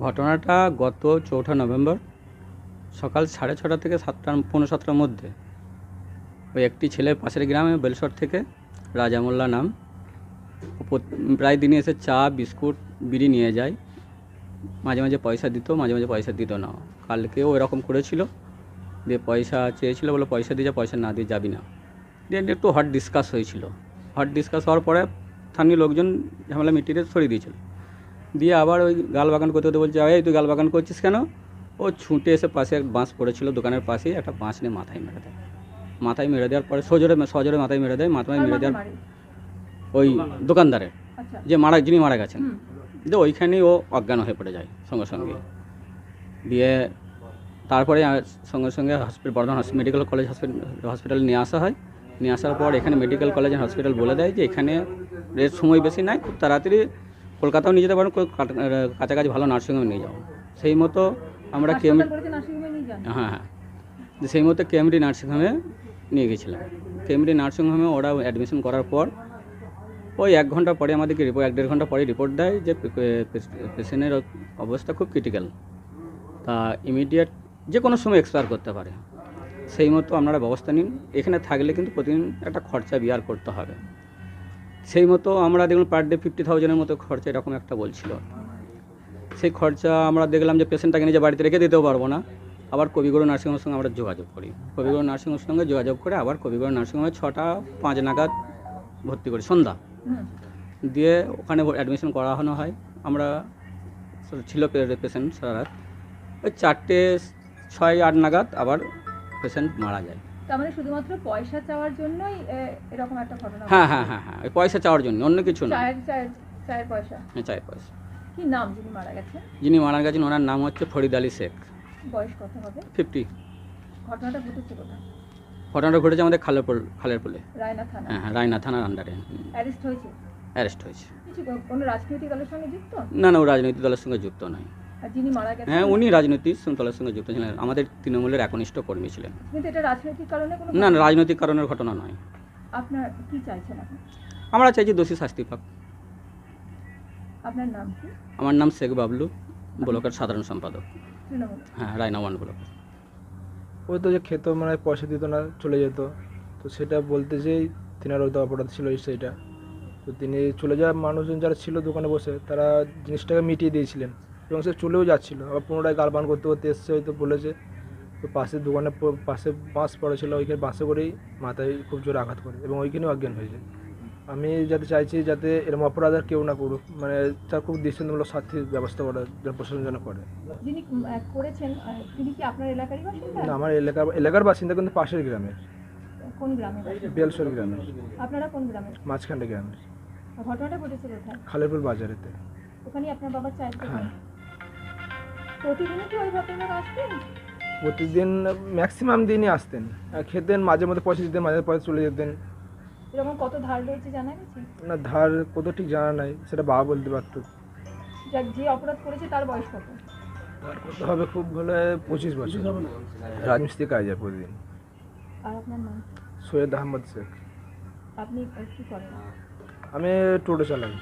ঘটনাটা গত চৌঠা নভেম্বর সকাল সাড়ে ছটা থেকে সাতটা পনেরো সাতটার মধ্যে। ওই একটি ছেলে পাশের গ্রামে, বেলসর থেকে রাজা মোল্লা নাম প্রায় দিনে এসে চা, বিস্কুট, বিড়ি নিয়ে যায়। মাঝে মাঝে পয়সা দিত, মাঝে মাঝে পয়সা দিত না। কালকেও এরকম করেছিল। দিয়ে পয়সা চেয়েছিল বলে পয়সা দিয়ে যা, পয়সা না দিয়ে যাবি না। দিয়ে একটু হট ডিসকাস হয়েছিল। হট ডিসকাস হওয়ার পরে স্থানীয় লোকজন ঝামেলা মিটিয়ে সরিয়ে দিয়েছিল। দিয়ে আবার ওই গাল বাগান করতে করতে বলছে এই তুই গাল বাগান করছিস কেন? ও ছুটে এসে পাশে এক বাঁশ পড়েছিল দোকানের পাশেই একটা বাঁশ নিয়ে মাথায় মেরে দেয়। মাথায় মেরে দেওয়ার পরে সজোরে সজোরে মাথায় মেরে দেয় মাথায় মেরে দেওয়ার ওই দোকানদারের আচ্ছা। যে মারা যিনি মারা গেছেন। দিয়ে ওইখানেই ও অজ্ঞান হয়ে পড়ে যায় সঙ্গে সঙ্গে। দিয়ে তারপরে সঙ্গে সঙ্গে হসপিটাল বর্ধমান মেডিকেল কলেজ হসপিটালে নিয়ে আসা হয়। নিয়ে আসার পর এখানে মেডিকেল কলেজ হসপিটাল বলে দেয় যে এখানে এর সময় বেশি নাই খুব তাড়াতাড়ি কলকাতাও নিয়ে যেতে পারেন কাছাকাছি ভালো নার্সিংহোমে নিয়ে যাও। সেই মতো আমরা কেম হ্যাঁ হ্যাঁ। সেই মতো কেএমডি নার্সিংহোমে নিয়ে গেছিলাম। কেএমডি নার্সিংহোমে ওরা অ্যাডমিশন করার পর ওই এক ঘণ্টা পরে আমাদেরকে রিপোর্ট এক দেড় ঘণ্টা পরে রিপোর্ট দেয় যে পেশেন্টের অবস্থা খুব ক্রিটিক্যাল তা ইমিডিয়েট যে কোনো সময় এক্সপায়ার করতে পারে। সেই মতো আপনারা ব্যবস্থা নিন। এখানে থাকলে কিন্তু প্রতিদিন একটা খরচা বিয়ার করতে হবে। সেই মতো আমরা দেখলাম পার ডে ফিফটি থাউজেন্ডের মতো খরচা, এরকম একটা বলছিল সেই খরচা আমরা দেখলাম যে পেশেন্টটাকে নিজে বাড়িতে রেখে দিতেও পারব না। আবার কবিগুরু নার্সিংহোমের সঙ্গে আমরা যোগাযোগ করি। কবিগুরু নার্সিংহোমের সঙ্গে যোগাযোগ করে আবার কবিগুরু নার্সিংহোমে ছটা, পাঁচ নাগাদ ভর্তি করি, সন্ধ্যা। দিয়ে ওখানে অ্যাডমিশন করানো হয়। আমরা ছিল পেশেন্ট সারা রাত। ওই চারটে, ছয়, আট নাগাদ আবার পেশেন্ট মারা যায়। তার মানে শুধুমাত্র পয়সা চাওয়ার জন্যই এরকম একটা ঘটনা হ্যাঁ হ্যাঁ হ্যাঁ হ্যাঁ পয়সা চাওয়ার জন্য অন্য কিছু না। চায়ের চায়ের চায়ের পয়সা। হ্যাঁ চাই পয়সা। কি নাম যিনি মারা গেছে যিনি মারা গেছেন ওনার নাম হচ্ছে ফরিদ আলী শেখ। বয়স কত হবে? ফিফটি। ঘটনাটা ঘটেছে কোথায়? ঘটনাটা ঘটেছে আমাদের খালেরপুল খালেরপুলে। রায়না থানা। হ্যাঁ হ্যাঁ রায়না থানার আন্ডারে অ্যারেস্ট হয়েছে? অ্যারেস্ট হয়েছে। কিছু কোনো রাজনৈতিক দলের সঙ্গে যুক্ত? না না ও রাজনৈতিক দলের সঙ্গে যুক্ত নয়। যিনি মারা গেছেন হ্যাঁ উনি রাজনৈতিক দলের সঙ্গে যুক্ত ছিলেন। আমাদের তৃণমূলের একনিষ্ঠ কর্মী ছিলেন। কিন্তু এটা রাজনৈতিক কারণে কোনো না না রাজনৈতিক কারণের ঘটনা নয়। আপনার কি চাইছেন আপনি? আমরা চাইছি দোষী শাস্তি পাক। আপনার নাম কি? আমার নাম শেখ বাবলু ব্লকের সাধারণ সম্পাদক। তৃণমূল। হ্যাঁ রায়না ওয়ান ব্লক। ওই তো যে খেত মানে পয়সা দিত না চলে যেত। তো সেটা বলতে যেই তিনার হয়তো অপরাধ ছিল সেইটা। তো তিনি চলে যাওয়া মানুষজন যারা ছিল দোকানে বসে তারা জিনিসটাকে মিটিয়ে দিয়েছিলেন। এবং সে চলেও যাচ্ছিল। আবার পুনরায় গালবান করতে করতে এসছে হয়তো বলেছে। তো পাশের দোকানে পাশে বাঁশ পড়েছিল ওইখানে বাঁশে করেই মাথায় খুব জোরে আঘাত করে এবং ওইখানেও অজ্ঞান হয়েছে। আমি যাতে চাইছি যাতে এরকম অপরাধ আর কেউ না করুক মানে তার খুব দৃষ্টান্তমূলক শাস্তির ব্যবস্থা করা যেন প্রশাসন যেন করে না আমার এলাকার এলাকার বাসিন্দা কিন্তু পাশের গ্রামের কোন গ্রামে? বেলসর আপনারা কোন গ্রামের মাঝখানটা গ্রামের ঘটনাটা ঘটেছে কোথায়? খালেরপুর বাজারেতে। ওখানে আপনার বাবার চায়ের হ্যাঁ। প্রতিদিনই কি ওই ভদ্রলোক আসতেন? প্রতিদিন ম্যাক্সিমাম দিনই আসতেন। আর খেতেন মাঝে মধ্যে পয়সা দিতেন মাঝে পয়সা চলে যেতেন। এরকম কত ধার রয়েছে জানা গেছে? না ধার কত ঠিক জানা নাই সেটা বাবা বলতে পারতো। যাক যে অপরাধ করেছে তার বয়স কত? ধার কত হবে খুব হলে পঁচিশ বছর। রাজমিস্ত্রি কাজ যায় প্রতিদিন। আর আপনার নাম? সৈয়দ আহমদ শেখ। আপনি কি করেন? আমি টোটো চালাই।